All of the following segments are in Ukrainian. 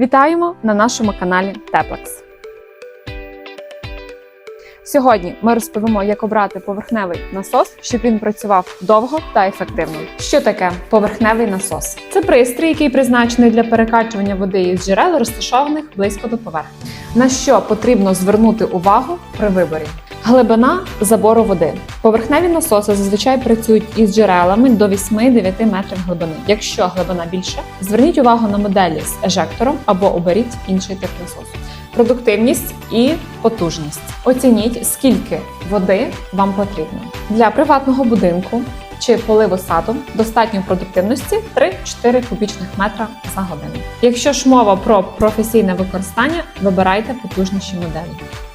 Вітаємо на нашому каналі Теплекс. Сьогодні ми розповімо, як обрати поверхневий насос, щоб він працював довго та ефективно. Що таке поверхневий насос? Це пристрій, який призначений для перекачування води із джерел, розташованих близько до поверхні. На що потрібно звернути увагу при виборі? Глибина забору води. Поверхневі насоси зазвичай працюють із джерелами до 8-9 метрів глибини. Якщо глибина більша, зверніть увагу на моделі з ежектором або оберіть інший тип насосу. Продуктивність і потужність. Оцініть, скільки води вам потрібно. Для приватного будинку чи поливу саду достатньо продуктивності 3-4 кубічних метра за годину. Якщо ж мова про професійне використання, вибирайте потужніші моделі.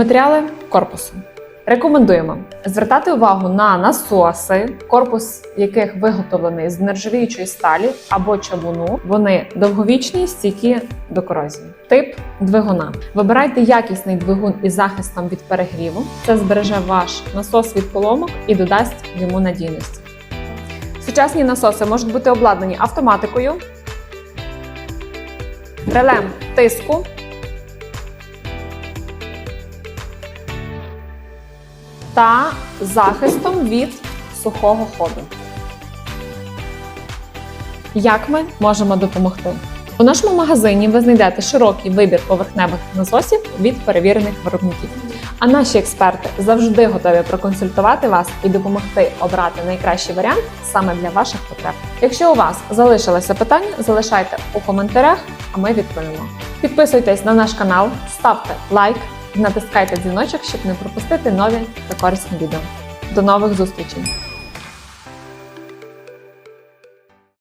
Матеріали корпусу. Рекомендуємо звертати увагу на насоси, корпус яких виготовлений з нержавіючої сталі або чавуну. Вони довговічні, стійкі до корозії. Тип двигуна. Вибирайте якісний двигун із захистом від перегріву. Це збереже ваш насос від поломок і додасть йому надійності. Сучасні насоси можуть бути обладнані автоматикою, релем тиску. Та захистом від сухого ходу. Як ми можемо допомогти? У нашому магазині ви знайдете широкий вибір поверхневих насосів від перевірених виробників. А наші експерти завжди готові проконсультувати вас і допомогти обрати найкращий варіант саме для ваших потреб. Якщо у вас залишилися питання, залишайте у коментарях, а ми відповімо. Підписуйтесь на наш канал, ставте лайк, натискайте дзвіночок, щоб не пропустити нові та корисні відео. До нових зустрічей!